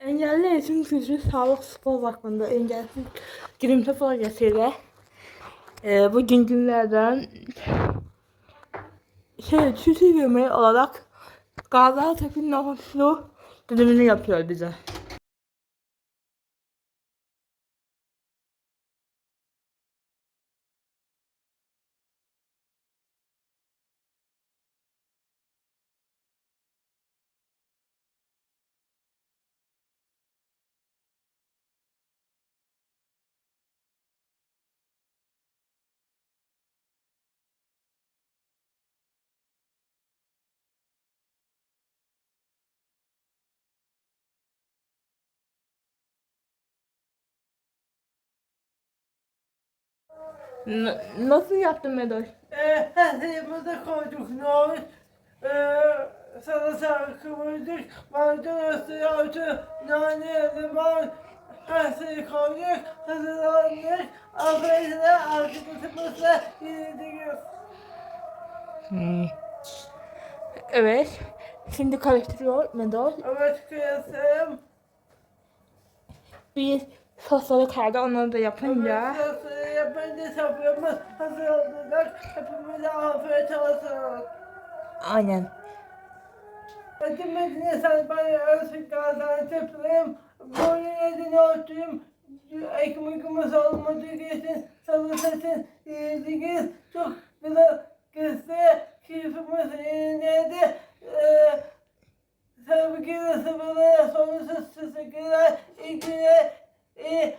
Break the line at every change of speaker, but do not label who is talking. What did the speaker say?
Engelli Eğitim Kültürü Sağlık Spor Vakfı'nda engelsiz girimte projesiyle e, bugün günlerden şey, Türkiye Gömeği olarak Gaziantep'in nüfuslu dilimini yapıyor bize. N- nasıl yaptın Medoş?
Ee, her şeyimizi koyduk ne olur. Ee, salata kıvırdık, maydanoz, salata, nane, limon, her şeyi koyduk, hazırlandık. Afiyetle arkadaşımızla yedik.
Hmm. Evet. Şimdi karıştırıyor Medoş.
Evet kıyasım.
Bir sosları kaldı onları da
Evet
yapınca.
Yapınca soframız hazır olacak. Hepimize afiyet olsun.
Aynen.
Hepimizin sen bana ölsün Gaziantep'liyim. Böyle yerine oturayım. Ekmeğimiz olmadığı için salatasın yedik. Çok güzel kızdı. Keyfimiz yerindeydi. Ee, sevgili sıvılara sonsuz. İyi günler, iyi